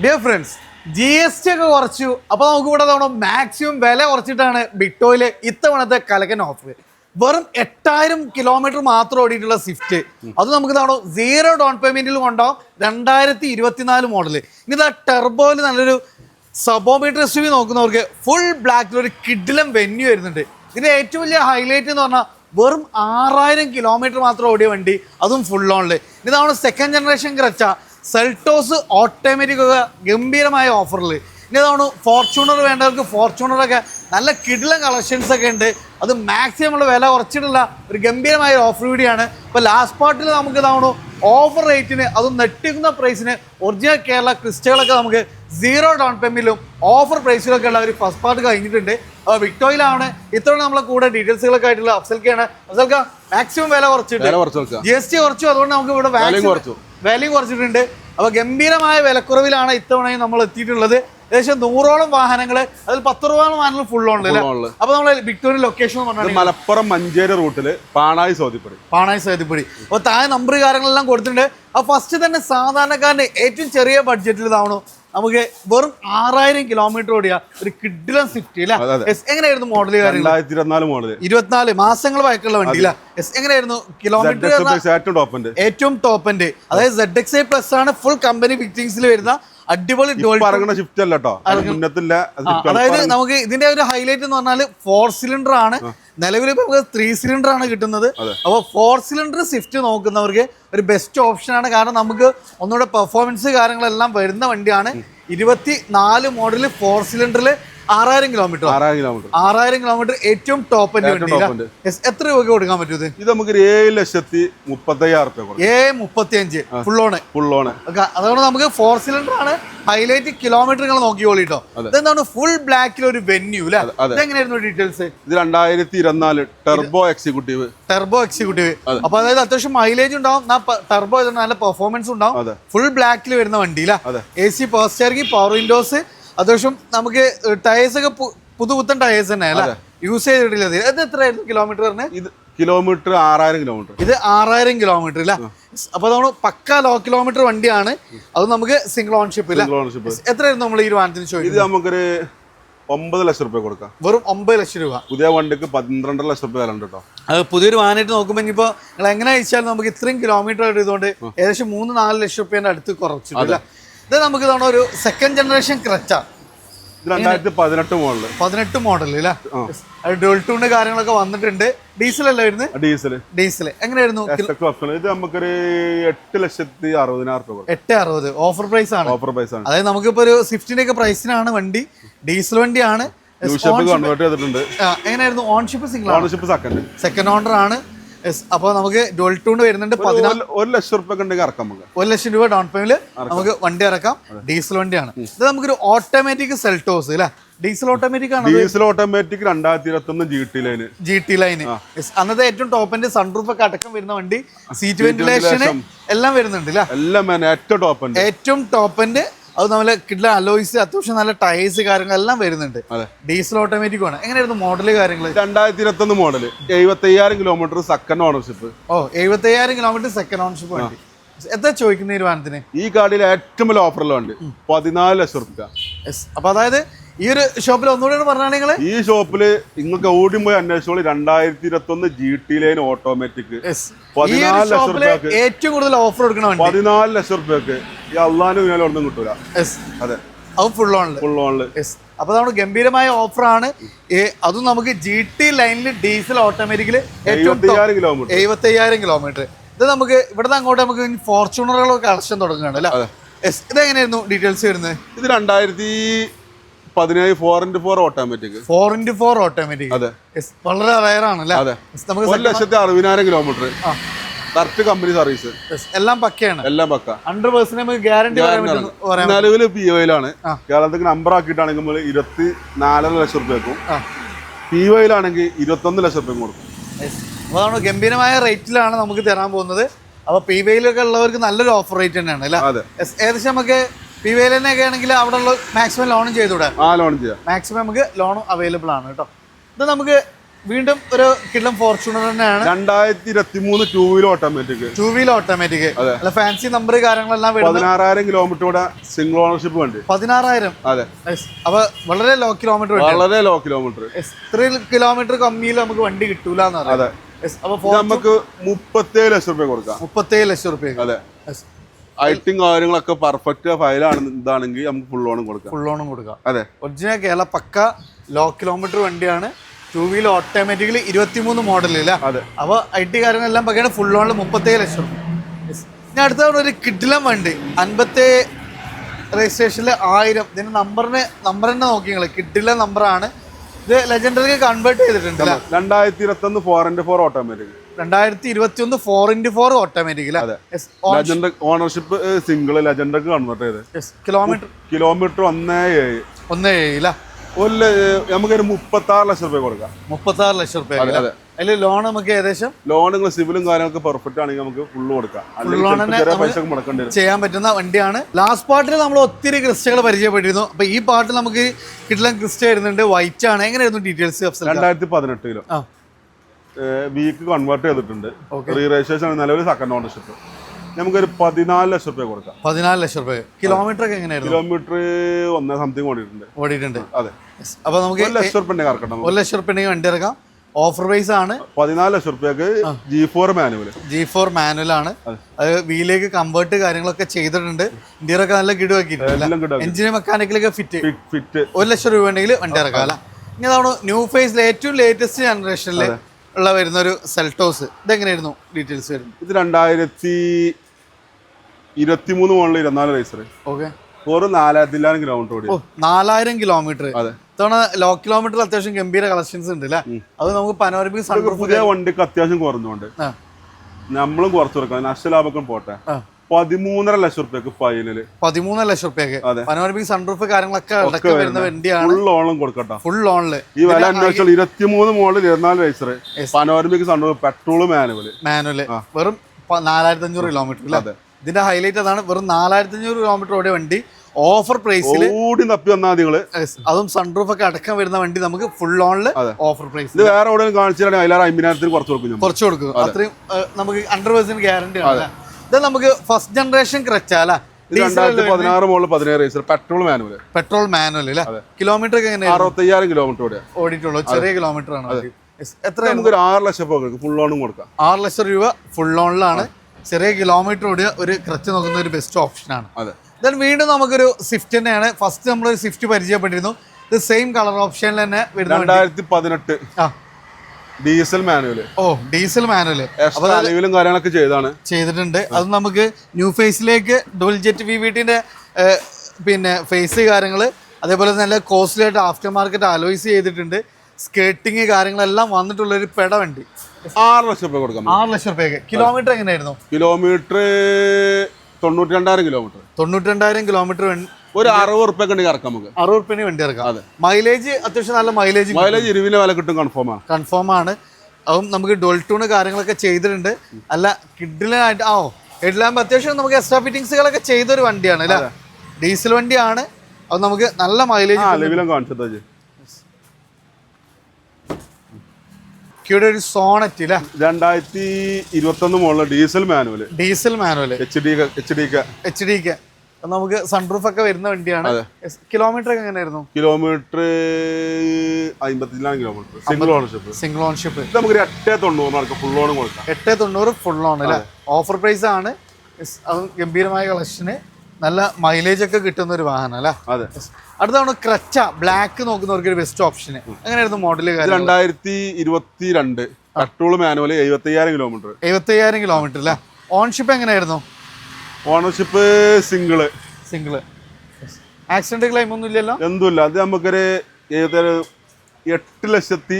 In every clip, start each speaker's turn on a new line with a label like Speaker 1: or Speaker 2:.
Speaker 1: Dear friends G S T ഒക്കെ കുറച്ചു. അപ്പോൾ നമുക്ക് ഇവിടെ തവണ മാക്സിമം വില കുറച്ചിട്ടാണ് ബിറ്റോയിലെ ഇത്തവണത്തെ കലക്കൻ ഓഫർ വെറും എട്ടായിരം കിലോമീറ്റർ മാത്രം ഓടിയിട്ടുള്ള സ്വിഫ്റ്റ് അത് നമുക്ക് തവണ സീറോ ഡൗൺ പേയ്മെന്റിൽ കൊണ്ടോ രണ്ടായിരത്തി ഇരുപത്തിനാല് മോഡൽ ഇനി ഇതാ ടെർബോയിൽ നല്ലൊരു സബോമീറ്റർ എസ് നോക്കുന്നവർക്ക് ഫുൾ ബ്ലാക്കിൽ ഒരു കിഡിലം വെന്യൂ വരുന്നുണ്ട്. ഇതിന്റെ ഏറ്റവും വലിയ ഹൈലൈറ്റ് എന്ന് പറഞ്ഞാൽ വെറും ആറായിരം കിലോമീറ്റർ മാത്രം ഓടിയ വണ്ടി അതും ഫുൾ ഓണിൽ ഇതാണ് സെക്കൻഡ് ജനറേഷൻ ക്രച്ച സെൽട്ടോസ് ഓട്ടോമാറ്റിക് ഒക്കെ ഗംഭീരമായ ഓഫറിൽ ഇനി അതാണ് ഫോർച്യൂണർ വേണ്ടവർക്ക് ഫോർച്യൂണറൊക്കെ നല്ല കിടിലം കളക്ഷൻസ് ഒക്കെ ഉണ്ട്. അത് മാക്സിമം നമ്മൾ വില കുറച്ചിട്ടുള്ള ഒരു ഗംഭീരമായ ഓഫർ കൂടിയാണ്. ഇപ്പോൾ ലാസ്റ്റ് പാർട്ടിൽ നമുക്ക് ഇതാണ് ഓഫർ റേറ്റിന് അതും നെട്ടിക്കുന്ന പ്രൈസിന് ഒറിജിനൽ കേരള ക്രിസ്റ്റുകളൊക്കെ നമുക്ക് സീറോ ഡൗൺ പേയ്മെന്റിലും ഓഫർ പ്രൈസിലൊക്കെ ഉള്ള ഒരു ഫസ്റ്റ് പാർട്ട് കഴിഞ്ഞിട്ടുണ്ട്. അപ്പോൾ വിക്ടോയിലാണ് ഇത്തവണ നമ്മളെ കൂടെ ഡീറ്റെയിൽസുകളൊക്കെ ആയിട്ടുള്ള അഫ്സൽക്കാണ് അഫ്സൽക്ക മാക്സിമം വില കുറച്ചിട്ട് ജി എസ് ടി കുറച്ചു. അതുകൊണ്ട് നമുക്ക് ഇവിടെ
Speaker 2: വാല്യൂ കുറച്ചു.
Speaker 1: വിലയും കുറച്ചിട്ടുണ്ട്. അപ്പോൾ ഗംഭീരമായ വിലക്കുറവിലാണ് ഇത്തവണയും നമ്മൾ എത്തിയിട്ടുള്ളത്. ഏകദേശം നൂറോളം വാഹനങ്ങൾ അതിൽ പത്ത് രൂപയോളം വാഹനങ്ങൾ ഫുൾ ഉണ്ട് അപ്പൊ നമ്മൾ വിക്ടോറിയ ലൊക്കേഷൻ പറഞ്ഞാൽ
Speaker 2: മലപ്പുറം മഞ്ചേരി റൂട്ടിൽ പാണായി സോതിപ്പടി
Speaker 1: പാണായി സൗദിപ്പടി. അപ്പൊ താഴെ നമ്പർ കാര്യങ്ങളെല്ലാം കൊടുത്തിട്ടുണ്ട്. അപ്പൊ ഫസ്റ്റ് തന്നെ സാധാരണക്കാരന് ഏറ്റവും ചെറിയ ബഡ്ജറ്റിൽ ഇതാവണു. നമുക്ക് വെറും ആറായിരം കിലോമീറ്റർ ഓടിയ ഒരു കിഡിലൻ സ്വിഫ്റ്റ് അല്ലെ? എങ്ങനെയായിരുന്നു മോഡൽ
Speaker 2: രണ്ടായിരത്തി ഇരുപത്തിനാല് മോഡൽ
Speaker 1: ഇരുപത്തിനാല് മാസങ്ങൾ വഴക്കുള്ള വണ്ടി അല്ല എങ്ങനെയായിരുന്നു കിലോമീറ്റർ
Speaker 2: ഏറ്റവും
Speaker 1: ഏറ്റവും ടോപ്പ് എൻഡ് അതായത് സെഡ് എക്സ് ഐ പ്ലസ് ആണ് ഫുൾ കമ്പനി ഫിറ്റിംഗ്സിൽ വരുന്ന അടിപൊളി
Speaker 2: പറയണ ഷിഫ്റ്റ് അല്ല കേട്ടോ
Speaker 1: അതായത് നമുക്ക് ഇതിന്റെ ഒരു ഹൈലൈറ്റ് എന്ന് പറഞ്ഞാൽ ഫോർ സിലിണ്ടർ ആണ്. നിലവിൽ ഇപ്പൊ നമുക്ക് ത്രീ സിലിണ്ടർ ആണ് കിട്ടുന്നത്. അപ്പോൾ ഫോർ സിലിണ്ടർ സ്വിഫ്റ്റ് നോക്കുന്നവർക്ക് ഒരു ബെസ്റ്റ് ഓപ്ഷൻ ആണ്. കാരണം നമുക്ക് ഒന്നുകൂടെ പെർഫോമൻസ് കാര്യങ്ങളെല്ലാം വരുന്ന വണ്ടിയാണ്. ഇരുപത്തി നാല് മോഡൽ ഫോർ സിലിണ്ടറിൽ ആറായിരം കിലോമീറ്റർ
Speaker 2: ആറായിരം കിലോമീറ്റർ
Speaker 1: ആറായിരം കിലോമീറ്റർ ഏറ്റവും ടോപ്പ് എത്ര രൂപ കൊടുക്കാൻ പറ്റും ഇത്?
Speaker 2: ഇത് നമുക്ക് ഏഴ് ലക്ഷത്തി മുപ്പത്തയ്യായിരം റുപ്യ കൊടുക്കും.
Speaker 1: ഏ മുപ്പത്തി അഞ്ച് ഫുൾ ഓണ്
Speaker 2: ഫുൾ ഓണ്
Speaker 1: അതുകൊണ്ട് നമുക്ക് ഫോർ സിലിണ്ടർ ആണ് ഹൈലൈറ്റ് കിലോമീറ്റർ നിങ്ങൾ നോക്കിക്കോളിട്ടോ. ഇതെന്താണ് ഫുൾ ബ്ലാക്കിൽ ഒരു വെന്യൂ അല്ലെ. ഇതെങ്ങനെയായിരുന്നു ഡീറ്റെയിൽസ്
Speaker 2: ഇത് രണ്ടായിരത്തി ഇരുപത്തിനാല് ടെർബോ എക്സിക്യൂട്ടീവ്
Speaker 1: ടെർബോ എക്സിക്യൂട്ടീവ് അപ്പൊ അതായത് അത്യാവശ്യം മൈലേജ് ഉണ്ടാവും. ടെർബോ നല്ല പെർഫോമൻസ് ഉണ്ടാവും. ഫുൾ ബ്ലാക്കിൽ വരുന്ന വണ്ടി അല്ല
Speaker 2: അതെ.
Speaker 1: A C power power windows അത്യാവശ്യം നമുക്ക് ടയേഴ്സ് ഒക്കെ പുതുപുത്തൻ ടയേഴ്സ് തന്നെ അല്ല? യൂസ് ചെയ്തിട്ടില്ല ഇത്. എത്രയായിരുന്നു എത്രയായിരുന്നു പറഞ്ഞത്
Speaker 2: ഇത് കിലോമീറ്റർ ആറായിരം കിലോമീറ്റർ
Speaker 1: ഇത് ആറായിരം കിലോമീറ്റർ ഇല്ല? അപ്പൊ നമ്മൾ പക്ക ലോ കിലോമീറ്റർ വണ്ടിയാണ്. അത് നമുക്ക് സിംഗിൾ ഓൺഷിപ്പ് ഇല്ല?
Speaker 2: ഓൺഷിപ്പ്
Speaker 1: എത്രയായിരുന്നു നമ്മൾ ഈ വാഹനത്തിന്
Speaker 2: ഇത് നമുക്കൊരു ഒമ്പത് ലക്ഷം രൂപ കൊടുക്കാം.
Speaker 1: വെറും ഒമ്പത് ലക്ഷം രൂപ.
Speaker 2: പുതിയ വണ്ടിക്ക് പന്ത്രണ്ടര ലക്ഷം രൂപ വില ഉണ്ട് കേട്ടോ.
Speaker 1: അത് പുതിയൊരു വാഹനമായിട്ട് നോക്കുമ്പോൾ ഇനിയിപ്പോ നിങ്ങൾ എങ്ങനെ അയച്ചാലും നമുക്ക് ഇത്രയും കിലോമീറ്റർ ഇതുകൊണ്ട് ഏകദേശം മൂന്ന് നാല് ലക്ഷം രൂപേന്റെ അടുത്ത് കുറച്ചിട്ടില്ല. ഇത് നമുക്ക് ഇതാണ് ഒരു സെക്കൻഡ് ജനറേഷൻ ക്രച്ച
Speaker 2: രണ്ടായിരത്തി പതിനെട്ട് മോഡൽ
Speaker 1: പതിനെട്ട് മോഡൽ അല്ലേ ഡുവൽ ടൂണിന്റെ കാര്യങ്ങളൊക്കെ വന്നിട്ടുണ്ട്. ഡീസൽ അല്ലേ വരുന്നത്?
Speaker 2: ഡീസൽ
Speaker 1: ഡീസൽ എങ്ങനെയായിരുന്നു?
Speaker 2: ഇത് നമുക്കൊരു എട്ട് ലക്ഷത്തി അറുപതിനായിരം രൂപ
Speaker 1: എട്ട് അറുപത്. ഓഫർ പ്രൈസ് ആണ്.
Speaker 2: ഓഫർ പ്രൈസ് ആണ്.
Speaker 1: അതായത് നമുക്കിപ്പോ ഒരു സ്വിഫ്റ്റിന്റെ ഒക്കെ പ്രൈസിനാണ് വണ്ടി. ഡീസൽ വണ്ടിയാണ്.
Speaker 2: കൺവേർട്ട് ചെയ്തിട്ടുണ്ട്.
Speaker 1: എങ്ങനെയായിരുന്നു? Ownership single
Speaker 2: ownership second
Speaker 1: second owner ആണ്. അപ്പോൾ നമുക്ക് ഡുവൽ ടൂൺ വരുന്നുണ്ട് പതിനാല്
Speaker 2: ഒരു ലക്ഷം രൂപ ഉണ്ടെങ്കിൽ ഇറക്കാം നമുക്ക്.
Speaker 1: ഒരു ലക്ഷം രൂപ ഡൗൺ പേയ്മെന്റ് നമുക്ക് വണ്ടി ഇറക്കാം. ഡീസൽ വണ്ടിയാണ്. ഇത് നമുക്കൊരു ഓട്ടോമാറ്റിക് സെൽട്ടോസ് അല്ലെ? ഡീസൽ ഓട്ടോമാറ്റിക് ആണ്?
Speaker 2: ഡീസൽ ഓട്ടോമാറ്റിക് രണ്ടായിരത്തി ഇരുപത്തി ഒന്ന് G T line
Speaker 1: G T line അന്നത്തെ ഏറ്റവും ടോപ്പിന്റെ സൺറൂഫ് ഒക്കെ അടക്കം വരുന്ന വണ്ടി സീറ്റ് വെന്റിലേഷൻ എല്ലാം വരുന്നുണ്ട് അല്ലെ
Speaker 2: എല്ലാം ഏറ്റവും ടോപ്പ്
Speaker 1: ഏറ്റവും ടോപ്പിന്റെ അത് നമ്മളെ കിട്ടുന്ന അലോയ്സ് അത്യാവശ്യം നല്ല ടയേഴ്സ് കാര്യങ്ങളെല്ലാം വരുന്നുണ്ട്. ഡീസൽ ഓട്ടോമാറ്റിക് ആണ്. എങ്ങനെയായിരുന്നു മോഡൽ കാര്യങ്ങൾ
Speaker 2: രണ്ടായിരത്തി ഇരുപത്തി ഒന്ന് മോഡൽ. എഴുപത്തി അയ്യായിരം കിലോമീറ്റർ സെക്കൻഡ് ഓണർഷിപ്പ്
Speaker 1: ഓ എഴുപത്തി അയ്യായിരം കിലോമീറ്റർ സെക്കൻഡ് ഓണർഷിപ്പ് വണ്ടി. എത്ര ചോദിക്കുന്ന ഈ വാഹനത്തിന്?
Speaker 2: ഈ കാർഡിൽ ഏറ്റവും വലിയ ഓഫറിലുണ്ട് പതിനാല് ലക്ഷം റുപ്യ
Speaker 1: അപ്പൊ അതായത് ഈ ഒരു ഷോപ്പിൽ ഒന്നുകൂടി പറഞ്ഞാൽ നിങ്ങൾ?
Speaker 2: ഈ ഷോപ്പിൽ നിങ്ങൾക്ക് ഓടിയും പോയി അന്വേഷിച്ചോളി. രണ്ടായിരത്തി ഇരുപത്തി ഒന്ന് ജി ടി ലൈൻ ഓട്ടോമാറ്റിക് പതിനാല് ലക്ഷം
Speaker 1: ഏറ്റവും കൂടുതൽ ഓഫർ കൊടുക്കണം
Speaker 2: പതിനാല് ലക്ഷം റുപ്യക്ക് ഈ അള്ളാന്റെ മേലെ ഒന്നും കിട്ടൂല. അതെ.
Speaker 1: അത് ഫുൾ ഓണിൽ
Speaker 2: ഫുൾ ഓണിൽ
Speaker 1: യെസ് അപ്പൊ നമ്മുടെ ഗംഭീരമായ ഓഫറാണ് അതും നമുക്ക് ജി ടി ലൈനിൽ ഡീസൽ ഓട്ടോമാറ്റിക്കൽ ഏറ്റവും
Speaker 2: എഴുപത്തി അയ്യായിരം കിലോമീറ്റർ
Speaker 1: എഴുപത്തി അയ്യായിരം കിലോമീറ്റർ ഇത് നമുക്ക് ഇവിടുന്ന് അങ്ങോട്ട് നമുക്ക് ഫോർച്യൂണറുകൾ കളക്ഷൻ തുടങ്ങുകയാണ് അല്ലേ?
Speaker 2: അതെ.
Speaker 1: യെസ് ഇത് എങ്ങനെയായിരുന്നു ഡീറ്റെയിൽസ് വരുന്നത്?
Speaker 2: ഇത് രണ്ടായിരത്തി പതിനേഴ് four into four automatic
Speaker 1: four into four automatic
Speaker 2: അതെ.
Speaker 1: വളരെ റയർ ആണ് അല്ലേ? നമുക്ക്
Speaker 2: ഒരു ലക്ഷത്തി അറുപതിനായിരം കിലോമീറ്റർ
Speaker 1: ആ.
Speaker 2: കറക്റ്റ് കമ്പനി സർവീസ്
Speaker 1: എല്ലാം പക്കയാണ്.
Speaker 2: എല്ലാം പക്ക.
Speaker 1: ഹൺഡ്രഡ് പെർസെന്റ് നമുക്ക് ഗ്യാരണ്ടി
Speaker 2: നിലവിൽ പി ഒയിലാണ്. കേരളത്തിൽ നമ്പർ ആക്കിയിട്ടാണെങ്കിൽ നമ്മൾ ഇരുപത്തി നാലര ലക്ഷം റുപ്യ
Speaker 1: വെക്കും.
Speaker 2: പി ഒയിലാണെങ്കിൽ ഇരുപത്തൊന്ന് ലക്ഷം റുപ്യ കൊടുക്കും.
Speaker 1: അതാണ് ഗംഭീരമായ റേറ്റിലാണ് നമുക്ക് തരാൻ പോകുന്നത്. അപ്പൊ പി വൈയിലൊക്കെ ഉള്ളവർക്ക് നല്ലൊരു ഓഫർ റേറ്റ് തന്നെയാണ് അല്ലേ? ഏകദേശം നമുക്ക് പി വൈയിലൊക്കെ ആണെങ്കിൽ അവിടെ ഉള്ള മാക്സിമം ലോണും ചെയ്തുകൂടെ?
Speaker 2: ആ ലോൺ ചെയ്യാം.
Speaker 1: മാക്സിമം നമുക്ക് ലോണും അവൈലബിൾ ആണ് കേട്ടോ. ഇത് നമുക്ക് വീണ്ടും ഒരു കിള്ളം ഫോർച്യൂണർ തന്നെയാണ്.
Speaker 2: രണ്ടായിരത്തി ഇരുപത്തി മൂന്ന് two wheeler automatic
Speaker 1: two wheeler automatic അല്ല ഫാൻസി നമ്പർ കാര്യങ്ങളെല്ലാം
Speaker 2: പതിനാറായിരം കിലോമീറ്റർ കൂടെ സിംഗിൾ ഓണർഷിപ്പ് വണ്ടി.
Speaker 1: പതിനാറായിരം?
Speaker 2: അതെ.
Speaker 1: അപ്പൊ വളരെ ലോ കിലോമീറ്റർ
Speaker 2: വളരെ ലോ കിലോമീറ്റർ
Speaker 1: ഇത്ര കിലോമീറ്റർ കമ്മിയിൽ നമുക്ക് വണ്ടി കിട്ടൂല
Speaker 2: അതെ. നമുക്ക് മുപ്പത്തേഴ് ലക്ഷം രൂപ കൊടുക്കാം.
Speaker 1: മുപ്പത്തേഴ് ലക്ഷം രൂപ
Speaker 2: അതെ. ഐറ്റും കാര്യങ്ങളൊക്കെ പെർഫെക്റ്റ് ഫയലാണ് ഇതാണെങ്കിൽ നമുക്ക് ഫുൾ ഓണും കൊടുക്കാം.
Speaker 1: ഫുൾ ഓണും കൊടുക്കാം.
Speaker 2: അതെ.
Speaker 1: ഒറിജിനൽ കേരള പക്ക ലോ കിലോമീറ്റർ വണ്ടിയാണ്. ടൂ വീലർ ഓട്ടോമാറ്റിക്കലി ഇരുപത്തിമൂന്ന് മോഡലില്ല
Speaker 2: അതെ.
Speaker 1: അപ്പോൾ ഐ ടി കാര്യങ്ങളെല്ലാം പകരം ഫുൾ ഓൺ മുപ്പത്തേഴ് ലക്ഷം. ഇനി ഞാൻ അടുത്ത ഒരു കിഡിലം വണ്ടി. അൻപത്തി രജിസ്ട്രേഷനിൽ ആയിരം. ഇതിന് നമ്പറിന് നമ്പർ തന്നെ നോക്കി നിങ്ങൾ കിഡിലെ നമ്പറാണ് ഇത് ലെജൻഡറിക്ക് കൺവേർട്ട് ചെയ്തിട്ടുണ്ട്
Speaker 2: രണ്ടായിരത്തി ഇരുപത്തി ഒന്ന് ഫോർ ഇന്റു ഫോർ ഓട്ടോമാറ്റിക്
Speaker 1: രണ്ടായിരത്തി ഇരുപത്തി ഒന്ന് four into four automatic.
Speaker 2: Legend ownership single ലെജൻഡർക്ക് convert ചെയ്ത്
Speaker 1: കിലോമീറ്റർ
Speaker 2: കിലോമീറ്റർ ഒന്നേ ഏഴ്.
Speaker 1: ഒന്നേ ഏഴില്ല
Speaker 2: ഒരു നമുക്കൊരു മുപ്പത്തി ലക്ഷം രൂപ കൊടുക്കാം.
Speaker 1: മുപ്പത്തി ആറ് ലക്ഷം രൂപ
Speaker 2: അതെ, അതെ.
Speaker 1: അതിൽ ലോൺ നമുക്ക് ഏകദേശം
Speaker 2: ലോൺ നിങ്ങൾ സിവിലും കാര്യങ്ങളൊക്കെ പെർഫെക്റ്റ് ആണെങ്കിൽ നമുക്ക് ഫുള്ള് കൊടുക്കാം. പൈസ മുടക്കേണ്ടി
Speaker 1: ചെയ്യാൻ പറ്റുന്ന വണ്ടിയാണ്. ലാസ്റ്റ് പാർട്ടിൽ നമ്മൾ ഒത്തിരി ക്രിസ്റ്റകൾ പരിചയപ്പെട്ടിരുന്നു. അപ്പൊ ഈ പാർട്ടിൽ നമുക്ക് കിട്ടില്ല ക്രിസ്റ്റ വരുന്നുണ്ട്. വൈറ്റ് ആണ്. എങ്ങനെയായിരുന്നു ഡീറ്റെയിൽസ്
Speaker 2: രണ്ടായിരത്തി പതിനെട്ട് കിലോ.
Speaker 1: ആ.
Speaker 2: വീക്ക് കൺവേർട്ട് ചെയ്തിട്ടുണ്ട്. റീ രജിസ്ട്രേഷൻ നിലവിൽ സെക്കൻഡ് ഓണർഷിപ്പ് നമുക്കൊരു പതിനാല് ലക്ഷം രൂപ കൊടുക്കാം.
Speaker 1: പതിനാല് ലക്ഷം രൂപ കിലോമീറ്റർ ഒക്കെ എങ്ങനെയായിരുന്നു?
Speaker 2: കിലോമീറ്റർ ഒന്ന് സംതിങ് ഓടിയിട്ടുണ്ട്.
Speaker 1: ഓടിയിട്ടുണ്ട്.
Speaker 2: അതെ.
Speaker 1: അപ്പൊ നമുക്ക്
Speaker 2: ഒരു ലക്ഷം റുപ്യ കറക്കണം
Speaker 1: ഒരു ലക്ഷം റുപ്യ വണ്ടി ഇറക്കാം. ഓഫർ പ്രൈസ് ആണ്.
Speaker 2: പതിനാല് ലക്ഷം റുപ്യക്ക് G four manual
Speaker 1: G four manual ആണ്. അത്. വീലേക്ക് കംഫർട്ട് കാര്യങ്ങളൊക്കെ ചെയ്തിട്ടുണ്ട്. ഇന്റീരിയർ ഒക്കെ നല്ല ഗിഡ് ആക്കിയിട്ടുണ്ട് എഞ്ചിന് മെക്കാനിക്കലൊക്കെ ഫിറ്റ്
Speaker 2: ഫിറ്റ്
Speaker 1: ഒരു ലക്ഷം രൂപ ഉണ്ടെങ്കിൽ വണ്ടി ഇറക്കാം അല്ല? ഇനി അതാണ് ന്യൂ ഫേസിൽ ഏറ്റവും ലേറ്റസ്റ്റ് ജനറേഷനിൽ ഉള്ള വരുന്ന ഒരു സെൽട്ടോസ്. ഇതെങ്ങനെയായിരുന്നു ഡീറ്റെയിൽസ് വരുന്നത്?
Speaker 2: ഇത് രണ്ടായിരത്തി ഇരുപത്തി മൂന്ന് മോളിൽ ഇരുപത്തിനാല് റേസർ
Speaker 1: ഓക്കെ.
Speaker 2: വെറും നാലായിരത്തിലാണ് ഗ്രൗണ്ട് ഓടി
Speaker 1: നാലായിരം കിലോമീറ്റർ
Speaker 2: അതെ.
Speaker 1: ഇത്തവണ ലോ കിലോമീറ്റർ അത്യാവശ്യം ഗംഭീര കളക്ഷൻസ് ഉണ്ട് അല്ലേ അത് നമുക്ക് പനോരമിക്
Speaker 2: പുതിയ വണ്ടിക്ക് അത്യാവശ്യം കുറഞ്ഞുകൊണ്ട്. നമ്മളും കുറച്ചു കൊടുക്കാം നഷ്ടലാഭക്കം പോട്ടെ. പതിമൂന്നര ലക്ഷം റുപ്യക്ക് ഫൈനൽ
Speaker 1: പതിമൂന്നര ലക്ഷം റുപ്യക്ക്. പനോരമിക് സൺറൂഫ് കാര്യങ്ങളൊക്കെ അടക്കം വരുന്ന വണ്ടിയാണ്.
Speaker 2: ഫുൾ ഓണം കൊടുക്കട്ടെ.
Speaker 1: ഫുൾ ഓണിൽ
Speaker 2: ഈ വില അന്വേഷിച്ചാൽ ഇരുപത്തിമൂന്ന് മോളിൽ ഇരുപത്തിനാല് racer panoramic sun petrol manual
Speaker 1: manual വെറും നാലായിരത്തി അഞ്ഞൂറ് കിലോമീറ്റർ അല്ലേ. ഇതിന്റെ ഹൈലൈറ്റ് അതാണ് വെറും നാലായിരത്തി അഞ്ഞൂറ് കിലോമീറ്റർ ഓടിയ വണ്ടി. ഓഫർ പ്രൈസിൽ
Speaker 2: ഓടി തപ്പി വന്നാൽ നിങ്ങൾ
Speaker 1: അതും സൺറൂഫ് ഒക്കെ അടക്കം വരുന്ന വണ്ടി നമുക്ക് ഫുൾ
Speaker 2: ഓണിൽ
Speaker 1: ഓഫർ പ്രൈസ്
Speaker 2: ഇത് വേറെ എവിടെയും കാണിച്ചാൽ അതിലേറെ അമ്പതിനായിരത്തിന് കുറച്ച് കൊടുക്കും
Speaker 1: കുറച്ച് കൊടുക്കും. അത്രയും നമുക്ക് ഹൺഡ്രഡ് പെർസെന്റ് ഗ്യാരണ്ടി ആണ് ഇത് നമുക്ക് ഫസ്റ്റ് ജനറേഷൻ ക്രച്ച
Speaker 2: രണ്ടായിരത്തി പതിനാറ് മോളിൽ പതിനേഴ് racer petrol manual
Speaker 1: petrol manual അല്ലേ? കിലോമീറ്റർ
Speaker 2: അറുപത്തയ്യായിരം കിലോമീറ്റർ ഓടിയ.
Speaker 1: ഓടിയിട്ടുള്ളൂ. ചെറിയ കിലോമീറ്റർ ആണ് എത്ര
Speaker 2: നമുക്ക് ഒരു ആറ് ലക്ഷം രൂപ ഫുൾ ഓണും കൊടുക്കാം.
Speaker 1: ആറ് ലക്ഷം രൂപ ഫുൾ ഓണിലാണ് ചെറിയ കിലോമീറ്റർ ഓടിയ ഒരു ക്രച്ച് നോക്കുന്ന ഒരു ബെസ്റ്റ് ഓപ്ഷനാണ്
Speaker 2: അതെ.
Speaker 1: ദെൻ വീണ്ടും നമുക്കൊരു സ്വിഫ്റ്റ് തന്നെയാണ്. ഫസ്റ്റ് നമ്മളൊരു സ്വിഫ്റ്റ് പരിചയപ്പെട്ടിരുന്നു. ഇത് സെയിം കളർ ഓപ്ഷനിൽ തന്നെ വരുന്നത്.
Speaker 2: രണ്ടായിരത്തി പതിനെട്ട്.
Speaker 1: ആ.
Speaker 2: ഡീസൽ മാനുവൽ
Speaker 1: ഓ ഡീസൽ മാനുവൽ
Speaker 2: അപ്പൊ അലവിലും കാര്യങ്ങളൊക്കെ ചെയ്താണ്
Speaker 1: ചെയ്തിട്ടുണ്ട്. അത് നമുക്ക് ന്യൂ ഫേസിലേക്ക് ഡുവൽ ജെറ്റ് വി വീട്ടിന്റെ പിന്നെ ഫേസ് കാര്യങ്ങൾ അതേപോലെ നല്ല കോസ്റ്റ്ലി ആയിട്ട് ആഫ്റ്റർ മാർക്കറ്റ് അലോയ്സ് ചെയ്തിട്ടുണ്ട്. സ്കേട്ടിങ് കാര്യങ്ങളെല്ലാം വന്നിട്ടുള്ള ഒരു പെട വണ്ടി
Speaker 2: ആറ് ലക്ഷം രൂപ കൊടുക്കാം
Speaker 1: ആറ് ലക്ഷം രൂപയ്ക്ക്. കിലോമീറ്റർ എങ്ങനെയായിരുന്നു?
Speaker 2: കിലോമീറ്റർ തൊണ്ണൂറ്റി രണ്ടായിരം കിലോമീറ്റർ
Speaker 1: തൊണ്ണൂറ്റി രണ്ടായിരം കിലോമീറ്റർ
Speaker 2: ഒരു അറുപത് റുപ്യ കണ്ടി ഇറക്കാം നമുക്ക്.
Speaker 1: അറുപത് റുപ്യന് വണ്ടി ഇറക്കാം
Speaker 2: അതെ.
Speaker 1: മൈലേജ് അത്യാവശ്യം നല്ല മൈലേജ്
Speaker 2: മൈലേജ് ഇരുവിന് വില കിട്ടും കൺഫേം ആണ്.
Speaker 1: കൺഫേം ആണ്. അതും നമുക്ക് ഡോൾ ടൂണ് കാര്യങ്ങളൊക്കെ ചെയ്തിട്ടുണ്ട്. അല്ല കിഡിലായിട്ട് ആ ഹെഡ്ലാമ്പ് അത്യാവശ്യം നമുക്ക് എക്സ്ട്രാ ഫിറ്റിങ്സുകളൊക്കെ ചെയ്തൊരു വണ്ടിയാണ് അല്ലേ? ഡീസൽ വണ്ടിയാണ്. അത് നമുക്ക് നല്ല മൈലേജ്
Speaker 2: കാണിച്ചതാ
Speaker 1: ഒരു സോണറ്റ് അല്ലേ
Speaker 2: രണ്ടായിരത്തി ഇരുപത്തൊന്ന് മുകളിൽ diesel manual
Speaker 1: diesel manual
Speaker 2: H D H D
Speaker 1: H ഡിക്ക് നമുക്ക് സൺറൂഫ് ഒക്കെ വരുന്ന വണ്ടിയാണ്. കിലോമീറ്റർ ഒക്കെ എങ്ങനെയായിരുന്നു?
Speaker 2: കിലോമീറ്റർ അമ്പത്തിനാല് kilometre single ownership
Speaker 1: single
Speaker 2: ownership നമുക്ക് എട്ടേ തൊണ്ണൂറ് ഫുൾ ഓൺ കൊടുക്കാം.
Speaker 1: എട്ട് തൊണ്ണൂറ് ഫുൾ ഓൺ അല്ലേ? ഓഫർ പ്രൈസ് ആണ്. അത് ഗംഭീരമായ കളക്ഷന് നല്ല മൈലേജ് ഒക്കെ കിട്ടുന്ന ഒരു വാഹനം അല്ല?
Speaker 2: അതെ.
Speaker 1: അടുത്താണ് ക്രച്ച. ബ്ലാക്ക് നോക്കുന്നവർക്ക് ഒരു ബെസ്റ്റ് ഓപ്ഷൻ എങ്ങനെയായിരുന്നു മോഡൽ
Speaker 2: രണ്ടായിരത്തി ഇരുപത്തി രണ്ട് പെട്രോൾ മാനുവൽ എഴുപത്തി അയ്യായിരം കിലോമീറ്റർ
Speaker 1: എഴുപത്തി അയ്യായിരം കിലോമീറ്റർ അല്ലേ? ഓൺഷിപ്പ് എങ്ങനെയായിരുന്നു?
Speaker 2: Ownership single.
Speaker 1: Single. Accident claim ഒന്നും ഇല്ലല്ലോ?
Speaker 2: എന്തുമില്ല. അത് നമുക്കൊരു ഏതൊരു എട്ട് ലക്ഷത്തി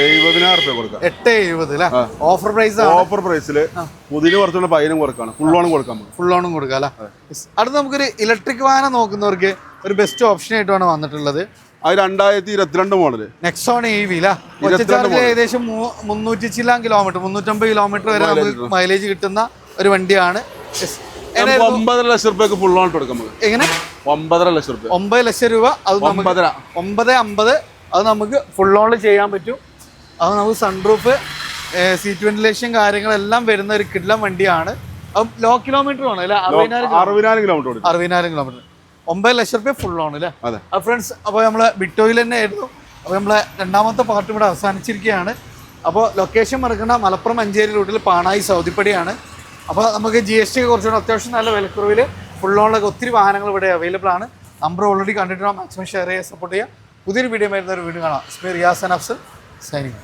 Speaker 2: എഴുപതിനായിരം റുപ്യ കൊടുക്കാം.
Speaker 1: എട്ട് എഴുപത് അല്ലേ ഓഫർ പ്രൈസ്
Speaker 2: ഓഫർ പ്രൈസിൽ പുതിയ കുറച്ചുകൂടെ പയ്യനും കൊടുക്കാണ്. ഫുൾ കൊടുക്കാൻ നമുക്ക്.
Speaker 1: ഫുൾ ഓണും കൊടുക്കുക അല്ലേ. അടുത്ത് നമുക്കൊരു ഇലക്ട്രിക് വാഹനം നോക്കുന്നവർക്ക് ഒരു ബെസ്റ്റ് ഓപ്ഷൻ ആയിട്ടാണ് വന്നിട്ടുള്ളത്.
Speaker 2: അത് രണ്ടായിരത്തി ഇരുപത്തിരണ്ട് മോഡൽ.
Speaker 1: നെക്സോൺ ഇ വി ഏകദേശം മുന്നൂറ്റി ചില്ലാൻ കിലോമീറ്റർ മുന്നൂറ്റമ്പത് കിലോമീറ്റർ വരെ നമുക്ക് മൈലേജ് കിട്ടുന്ന ഒരു വണ്ടിയാണ്.
Speaker 2: നമുക്ക് ഒമ്പതര ലക്ഷം റുപ്യക്ക് ഫുൾ ഓൺ കൊടുക്കാം നമുക്ക്.
Speaker 1: എങ്ങനെ?
Speaker 2: ഒമ്പതര ലക്ഷം രൂപ
Speaker 1: ഒമ്പത് ലക്ഷം രൂപ അത്
Speaker 2: ഒമ്പതര.
Speaker 1: ഒമ്പത് അമ്പത് അത് നമുക്ക് ഫുൾ ലോൺ ചെയ്യാൻ പറ്റും. അത് നമുക്ക് സൺറൂഫ് സീറ്റ് വെന്റിലേഷൻ കാര്യങ്ങളെല്ലാം വരുന്ന ഒരു കിഡ്ലം വണ്ടിയാണ്. അത് ലോ കിലോമീറ്റർ ആണ് അല്ലെ? അറുപതിനായിരം
Speaker 2: കിലോമീറ്റർ
Speaker 1: അറുപതിനായിരം കിലോമീറ്റർ ഒമ്പത് ലക്ഷം രൂപ ഫുൾ ആണ് അല്ലേ?
Speaker 2: അതെ.
Speaker 1: ആ ഫ്രണ്ട്സ് അപ്പോൾ നമ്മൾ ബിറ്റോയിൽ തന്നെ ആയിരുന്നു അപ്പോൾ നമ്മളെ രണ്ടാമത്തെ പാർട്ട് ഇവിടെ അവസാനിച്ചിരിക്കുകയാണ്. അപ്പോൾ ലൊക്കേഷൻ മറക്കേണ്ട. മലപ്പുറം അഞ്ചേരി റൂട്ടിൽ പാണായി സൗദിപ്പടിയാണ്. അപ്പോൾ നമുക്ക് ജി എസ് ടി കുറച്ചുകൂടെ അത്യാവശ്യം നല്ല വിലക്കുറവിൽ ഫുൾ ഓണിലൊക്കെ ഒത്തിരി വാഹനങ്ങൾ ഇവിടെ അവൈലബിൾ ആണ്. നമ്പർ ഓൾറെഡി കണ്ടിട്ടുണ്ടോ. മാക്സിമം ഷെയർ ചെയ്യുക സപ്പോർട്ട് ചെയ്യുക പുതിയൊരു വീഡിയോ വരുന്ന ഒരു വീഡിയോ കാണാം. ഇസ്മി റിയാസ് അഫ്സൽ സൈനിങ്